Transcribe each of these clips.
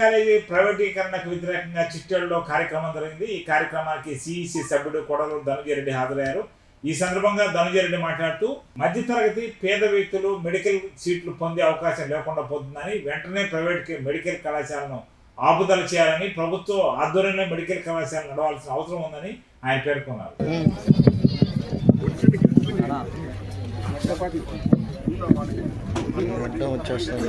College ప్రైవేటీకరణకు వ్యతిరేకంగా చిట్టేడులో కార్యక్రమం జరిగింది. ఈ కార్యక్రమానికి సిఇసి సభ్యుడు కొడలు ధనుజరెడ్డి హాజరయ్యారు. ఈ సందర్భంగా ధనుజరెడ్డి మాట్లాడుతూ మధ్యతరగతి పేద వ్యక్తులు మెడికల్ సీట్లు పొందే అవకాశం లేకుండా పోతుందని వెంటనే ప్రైవేట్ మెడికల్ కళాశాలను ఆపుదల చేయాలని ప్రభుత్వ ఆధ్వర్యంలో మెడికల్ కళాశాల నడవాల్సిన అవసరం ఉందని ఆయన పేర్కొన్నారు. వచ్చేస్తుంది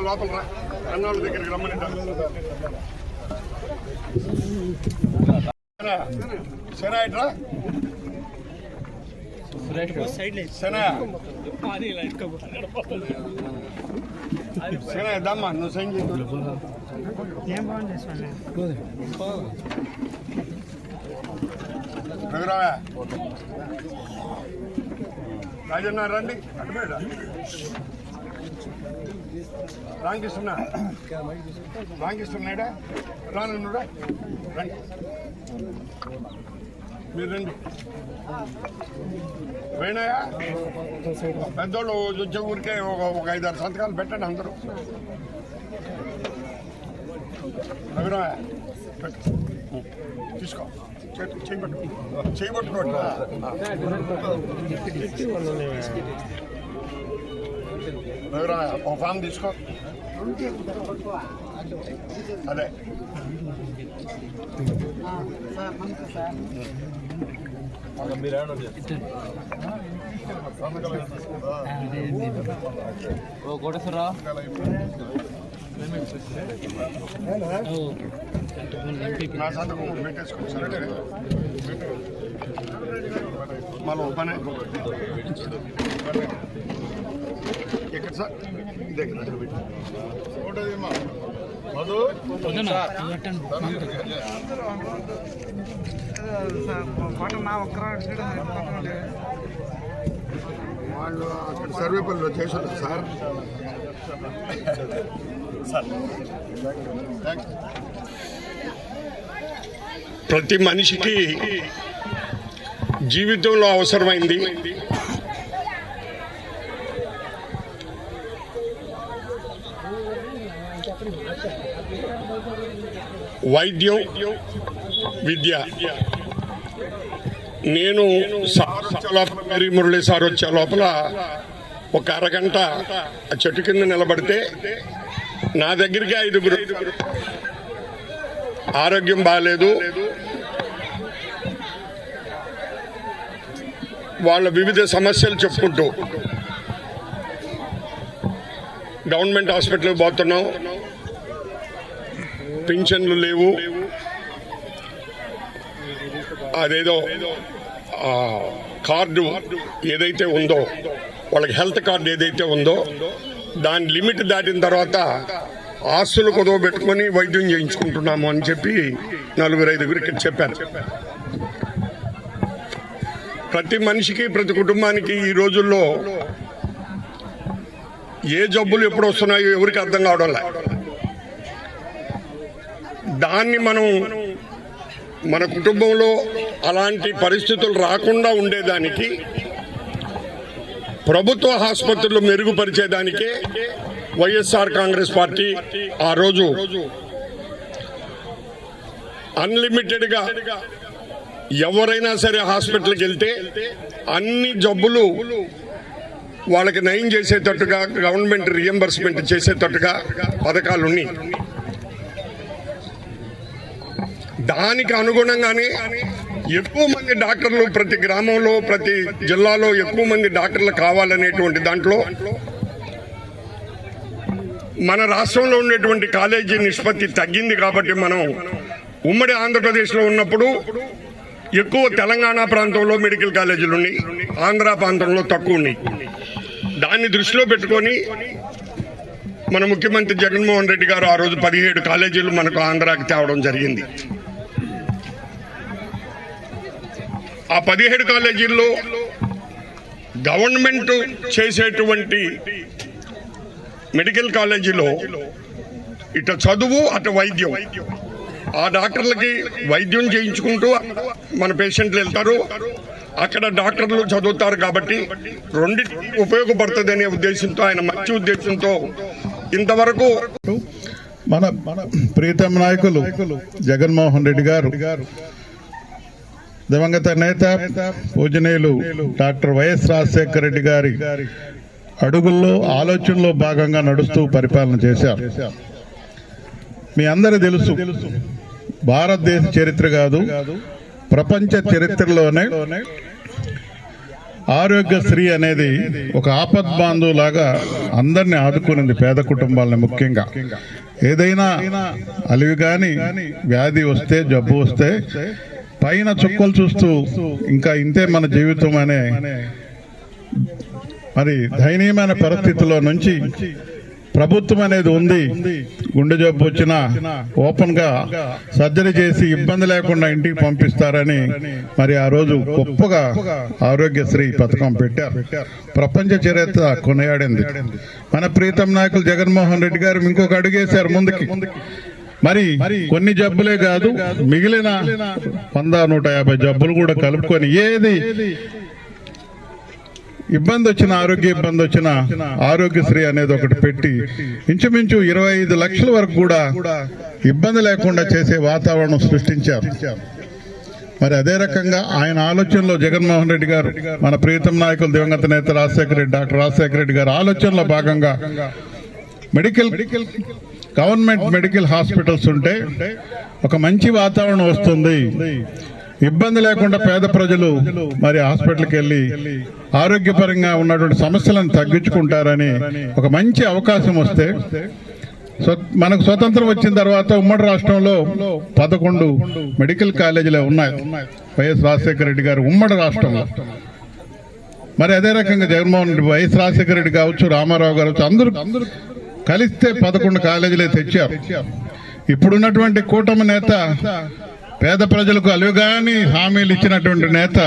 లోపల అన్నోళ్ళ దగ్గరికి రమ్మని సరే ఇట్రా నువ్వు సైన్ చేయి రఘురావా రాజన్న రండి రామకృష్ణ రామకృష్ణడా రానుడా రండి మీరు రండి. పోయినాయా? పెద్దోళ్ళు వచ్చే ఊరికే ఒక ఒక ఐదారు సంతకాలు పెట్టండి అందరూ. రఘురామయ్య తీసుకో తీసుకో. చేయి- రఘురామయ్య ఒక ఫామ్ తీసుకో అదే నా సంతకం పెట్టేసుకో సరే మళ్ళీ పని ఎక్కడ సార్ దగ్గర దగ్గర పెట్టి. వాళ్ళు అక్కడ సర్వేపల్లిలో చేశారు సార్. ప్రతి మనిషికి జీవితంలో అవసరమైంది. వైద్యం విద్య. నేను సార్ వచ్చే లోపల మేరీ మురళి సార్ వచ్చే లోపల ఒక అరగంట ఆ చెట్టు కింద నిలబడితే నా దగ్గరికి ఐదుగురు. ఆరోగ్యం బాగాలేదు వాళ్ళ వివిధ సమస్యలు చెప్పుకుంటూ గవర్నమెంట్ హాస్పిటల్కి పోతున్నాం. పింఛన్లు లేవు. అదేదో కార్డు ఏదైతే ఉందో వాళ్ళకి హెల్త్ కార్డు ఏదైతే ఉందో దాని లిమిట్ దాటిన తర్వాత ఆస్తులు కుదవ పెట్టుకొని వైద్యం చేయించుకుంటున్నాము అని చెప్పి నలుగురు ఐదుగురికి చెప్పారు. ప్రతి మనిషికి ప్రతి కుటుంబానికి ఈ రోజుల్లో ఏ జబ్బులు ఎప్పుడు వస్తున్నాయో ఎవరికి అర్థం కావడం లేదు దాన్ని మనం మన కుటుంబంలో అలాంటి పరిస్థితులు రాకుండా ఉండేదానికి ప్రభుత్వ ఆసుపత్రులు మెరుగుపరిచేదానికే వైఎస్ఆర్ కాంగ్రెస్ పార్టీ ఆ రోజు అన్లిమిటెడ్గా ఎవరైనా సరే హాస్పిటల్కి వెళ్తే అన్ని జబ్బులు వాళ్ళకి నయం చేసేటట్టుగా గవర్నమెంట్ రియంబర్స్మెంట్ చేసేటట్టుగా పథకాలు ఉన్నాయి దానికి అనుగుణంగానే ఎక్కువ మంది డాక్టర్లు ప్రతి గ్రామంలో ప్రతి జిల్లాలో ఎక్కువ మంది డాక్టర్లు కావాలనేటువంటి దాంట్లో మన రాష్ట్రంలో ఉండేటువంటి కాలేజీ నిష్పత్తి తగ్గింది కాబట్టి మనం ఉమ్మడి ఆంధ్రప్రదేశ్లో ఉన్నప్పుడు ఎక్కువ తెలంగాణ ప్రాంతంలో మెడికల్ కాలేజీలు ఉన్నాయి ఆంధ్ర ప్రాంతంలో తక్కువ ఉన్నాయి. దాన్ని దృష్టిలో పెట్టుకొని మన ముఖ్యమంత్రి జగన్మోహన్ రెడ్డి గారు ఆ రోజు పదిహేడు కాలేజీలు మనకు ఆంధ్రాకి తేవడం జరిగింది. ఆ పదిహేడు కాలేజీల్లో గవర్నమెంట్ చేసేటువంటి మెడికల్ కాలేజీలో ఇట చదువు అటు వైద్యం. ఆ డాక్టర్లకి వైద్యం చేయించుకుంటూ మన పేషెంట్లు వెళ్తారు. అక్కడ డాక్టర్లు చదువుతారు కాబట్టి రెండు ఉపయోగపడుతుంది అనే ఉద్దేశంతో ఆయన మంచి ఉద్దేశంతో ఇంతవరకు మన మన ప్రీతం నాయకులు జగన్మోహన్ రెడ్డి గారు దివంగత నేత పూజనీయులు doctor Y S Rajasekhara Reddy గారి అడుగుల్లో ఆలోచనలో భాగంగా నడుస్తూ పరిపాలన చేశారు. మీ అందరూ తెలుసు భారతదేశ చరిత్ర కాదు ప్రపంచ చరిత్రలోనే ఆరోగ్యశ్రీ అనేది ఒక ఆపద్బాంధు లాగా అందరిని ఆదుకునింది పేద కుటుంబాలని ముఖ్యంగా. ఏదైనా అలివి కానీ వ్యాధి వస్తే జబ్బు వస్తే పైన చుక్కలు చూస్తూ ఇంకా ఇంతే మన జీవితం అనే మరి దయనీయమైన పరిస్థితుల్లో నుంచి ప్రభుత్వం అనేది ఉంది. గుండె జబ్బు వచ్చిన ఓపెన్గా సర్జరీ చేసి ఇబ్బంది లేకుండా ఇంటికి పంపిస్తారని మరి ఆ రోజు గొప్పగా ఆరోగ్యశ్రీ పథకం పెట్టారు. ప్రపంచ చరిత్ర కొనియాడింది. మన ప్రీతం నాయకులు జగన్మోహన్ రెడ్డి గారు ఇంకొక అడుగేశారు ముందుకి. మరి కొన్ని జబ్బులే కాదు మిగిలిన వంద నూట యాభై జబ్బులు కూడా కలుపుకొని ఏది ఇబ్బంది వచ్చిన ఆరోగ్య ఇబ్బంది వచ్చిన ఆరోగ్యశ్రీ అనేది ఒకటి పెట్టి ఇంచుమించు ఇరవై ఐదు లక్షల వరకు కూడా ఇబ్బంది లేకుండా చేసే వాతావరణం సృష్టించారు. మరి అదే రకంగా ఆయన ఆలోచనలో జగన్మోహన్ రెడ్డి గారు మన ప్రీతం నాయకులు దివంగత నేత రాజశేఖర రెడ్డి డాక్టర్ రాజశేఖర రెడ్డి గారు ఆలోచనలో భాగంగా మెడికల్ గవర్నమెంట్ మెడికల్ హాస్పిటల్స్ ఉంటే ఒక మంచి వాతావరణం వస్తుంది. ఇబ్బంది లేకుండా పేద ప్రజలు మరి హాస్పిటల్కి వెళ్ళి ఆరోగ్యపరంగా ఉన్నటువంటి సమస్యలను తగ్గించుకుంటారని ఒక మంచి అవకాశం వస్తే మనకు స్వతంత్రం వచ్చిన తర్వాత ఉమ్మడి రాష్ట్రంలో పదకొండు మెడికల్ కాలేజీలు ఉన్నాయి. వైఎస్ రాజశేఖర రెడ్డి గారు ఉమ్మడి రాష్ట్రంలో. మరి అదే రకంగా జగన్మోహన్ రెడ్డి వైఎస్ రాజశేఖర రెడ్డి కావచ్చు రామారావు గారు అందరూ కలిస్తే పదకొండు కాలేజీలే తెచ్చారు ఇప్పుడున్నటువంటి కూటమి నేత పేద ప్రజలకు అలుగాని హామీలు ఇచ్చినటువంటి నేత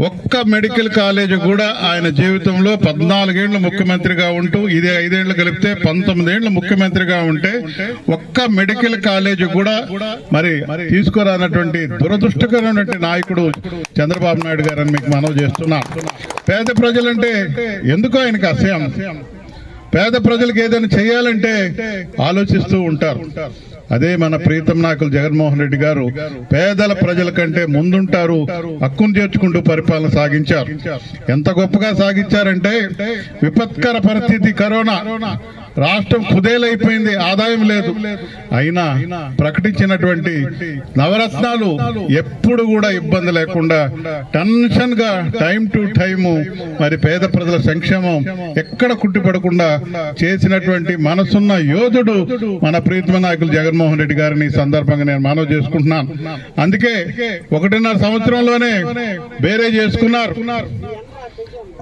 ఒక్క మెడికల్ కాలేజీ కూడా ఆయన జీవితంలో పద్నాలుగేళ్ళు ముఖ్యమంత్రిగా ఉంటూ ఇది ఐదేళ్ళు కలిపితే పంతొమ్మిదేళ్ళు ముఖ్యమంత్రిగా ఉంటే ఒక్క మెడికల్ కాలేజ్ కూడా మరి తీసుకురానటువంటి దురదృష్టకరమైనటువంటి నాయకుడు చంద్రబాబు నాయుడు గారని మీకు మనవి చేస్తున్నా పేద ప్రజలంటే ఎందుకు ఆయనకు అసహ్యం? పేద ప్రజలకు ఏదైనా చేయాలంటే ఆలోచిస్తూ ఉంటారు. అదే మన ప్రీతం నాయకులు జగన్మోహన్ రెడ్డి గారు పేదల ప్రజల కంటే ముందుంటారు హక్కును చేర్చుకుంటూ పరిపాలన సాగించారు. ఎంత గొప్పగా సాగించారంటే విపత్కర పరిస్థితి కరోనా. రాష్ట్రం కుదేలైపోయింది ఆదాయం లేదు. అయినా ప్రకటించినటువంటి నవరత్నాలు ఎప్పుడు కూడా ఇబ్బంది లేకుండా టెన్షన్గా టైం టు టైము మరి పేద ప్రజల సంక్షేమం ఎక్కడ కుట్టిపడకుండా చేసినటువంటి మనసున్న యోధుడు మన ప్రీతమ నాయకులు జగన్మోహన్ రెడ్డి గారిని సందర్భంగా నేను మనవి చేసుకుంటున్నాను. అందుకే ఒకటిన్నర సంవత్సరంలోనే వేరే చేసుకున్నారు.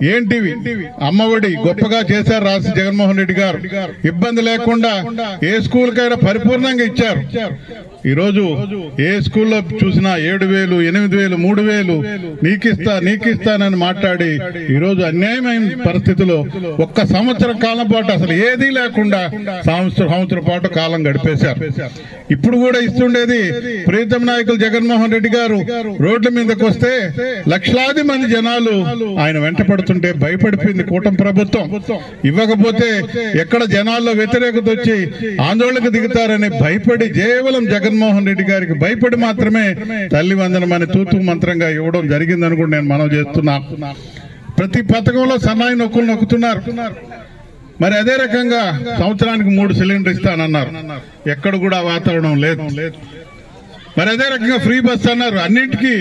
ఏంటివి? అమ్మఒడి గొప్పగా చేశారు రాసి జగన్మోహన్ రెడ్డి గారు. ఇబ్బంది లేకుండా ఏ స్కూల్ కైనా పరిపూర్ణంగా ఇచ్చారు. ఈ రోజు ఏ స్కూల్లో చూసినా ఏడు వేలు ఎనిమిది వేలు మూడు వేలు నీకిస్తా నీకిస్తానని మాట్లాడి ఈ రోజు అన్యాయమైన పరిస్థితిలో ఒక్క సంవత్సరం కాలం పాటు అసలు ఏదీ లేకుండా సంవత్సరం సంవత్సరం పాటు కాలం గడిపేశారు. ఇప్పుడు కూడా ఇస్తుండేది ప్రీతం నాయకులు జగన్మోహన్ రెడ్డి గారు రోడ్ల మీదకి వస్తే లక్షలాది మంది జనాలు ఆయన వెంట పడుతుంటే భయపడిపోయింది కూటమి ప్రభుత్వం. ఇవ్వకపోతే ఎక్కడ జనాల్లో వ్యతిరేకత వచ్చి ఆందోళనకు దిగుతారని భయపడి కేవలం జగన్మోహన్ రెడ్డి గారికి భయపడి మాత్రమే తల్లి అనే తూతు మంత్రంగా ఇవ్వడం జరిగిందని కూడా నేను మనం చేస్తున్నా. ప్రతి పథకంలో సన్నాయి నొక్కులు నొక్కుతున్నారు. మరి అదే రకంగా సంవత్సరానికి మూడు సిలిండర్ ఇస్తానన్నారు. ఎక్కడ కూడా వాతావరణం లేదు. మరి అదే రకంగా ఫ్రీ బస్ అన్నారు. అన్నింటికీ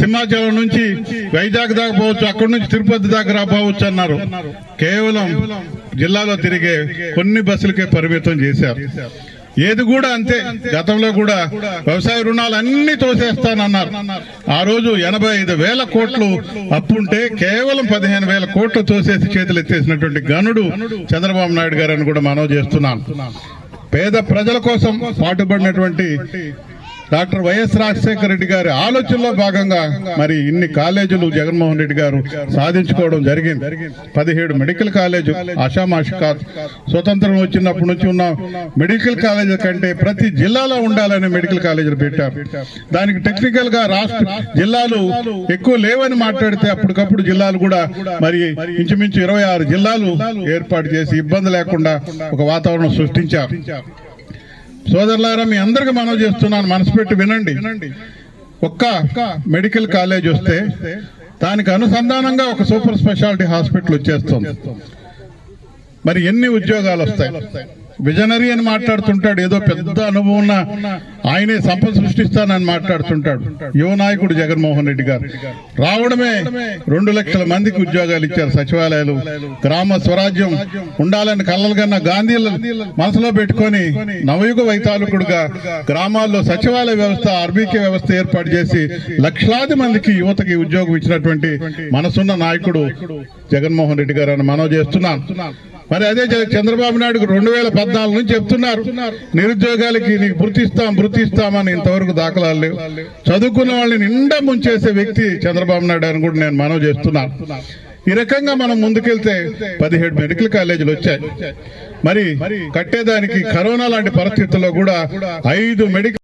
సింహాచలం నుంచి వైజాగ్ దాకా పోవచ్చు అక్కడి నుంచి తిరుపతి దాకా రాపోవచ్చు అన్నారు. కేవలం జిల్లాలో తిరిగే కొన్ని బస్సులకే పరిమితం చేశారు. ఏది కూడా అంతే. గతంలో కూడా వ్యవసాయ రుణాలు అన్ని తోసేస్తానన్నారు. ఆ రోజు ఎనభై ఐదు వేల కోట్లు అప్పుంటే కేవలం పదిహేను వేల కోట్లు తోసేసి చేతులు ఎత్తేసినటువంటి గనుడు చంద్రబాబు నాయుడు గారని కూడా మనవి చేస్తున్నాను. పేద ప్రజల కోసం పాటుపడినటువంటి డాక్టర్ వైఎస్ రాజశేఖర రెడ్డి గారి ఆలోచనలో భాగంగా మరి ఇన్ని కాలేజీలు జగన్మోహన్ రెడ్డి గారు సాధించుకోవడం జరిగింది. పదిహేడు మెడికల్ కాలేజు ఆషామాషి కాదు స్వతంత్రం వచ్చినప్పటి నుంచి ఉన్న మెడికల్ కాలేజీల కంటే ప్రతి జిల్లాలో ఉండాలని మెడికల్ కాలేజీలు పెట్టారు. దానికి టెక్నికల్గా రాష్ట్ర జిల్లాలు ఎక్కువ లేవని మాట్లాడితే అప్పటికప్పుడు జిల్లాలు కూడా మరి ఇంచుమించు ఇరవై ఆరు జిల్లాలు ఏర్పాటు చేసి ఇబ్బంది లేకుండా ఒక వాతావరణం సృష్టించారు. సోదరులారా మీ అందరికి మనవి చేస్తున్నాను మనసు పెట్టి వినండి. ఒక్క మెడికల్ కాలేజ్ వస్తే దానికి అనుసంధానంగా ఒక సూపర్ స్పెషాలిటీ హాస్పిటల్ వచ్చేస్తుంది. మరి ఎన్ని ఉద్యోగాలు వస్తాయి? విజనరీ అని మాట్లాడుతుంటాడు. ఏదో పెద్ద అనుభవం ఉన్న ఆయనే సంపద సృష్టిస్తానని మాట్లాడుతుంటాడు. యువ నాయకుడు జగన్మోహన్ రెడ్డి గారు. రావడమే రెండు లక్షల మందికి ఉద్యోగాలు ఇచ్చారు సచివాలయాలు. గ్రామ స్వరాజ్యం ఉండాలని కళ్ళలు కన్నా గాంధీ మనసులో పెట్టుకొని నవయుగ వైతాలకుడుగా గ్రామాల్లో సచివాలయ వ్యవస్థ ఆర్బీకే వ్యవస్థ ఏర్పాటు చేసి లక్షలాది మందికి యువతకి ఉద్యోగం ఇచ్చినటువంటి మనసున్న నాయకుడు జగన్మోహన్ రెడ్డి గారు అని మనం చేస్తున్నాను. మరి అదే చంద్రబాబు నాయుడు రెండు వేల పద్నాలుగు నుంచి చెప్తున్నారు. నిరుద్యోగాలకి నీకు వృత్తిస్తాం వృత్తిస్తామని ఇంతవరకు దాఖలాలు లేవు. చదువుకున్న వాళ్ళని నిండా ముంచేసే వ్యక్తి చంద్రబాబు నాయుడు అని కూడా నేను మనవి చేస్తున్నాను ఈ రకంగా మనం ముందుకెళ్తే పదిహేడు మెడికల్ కాలేజీలు వచ్చాయి. మరి కట్టేదానికి కరోనా లాంటి పరిస్థితుల్లో కూడా ఐదు మెడికల్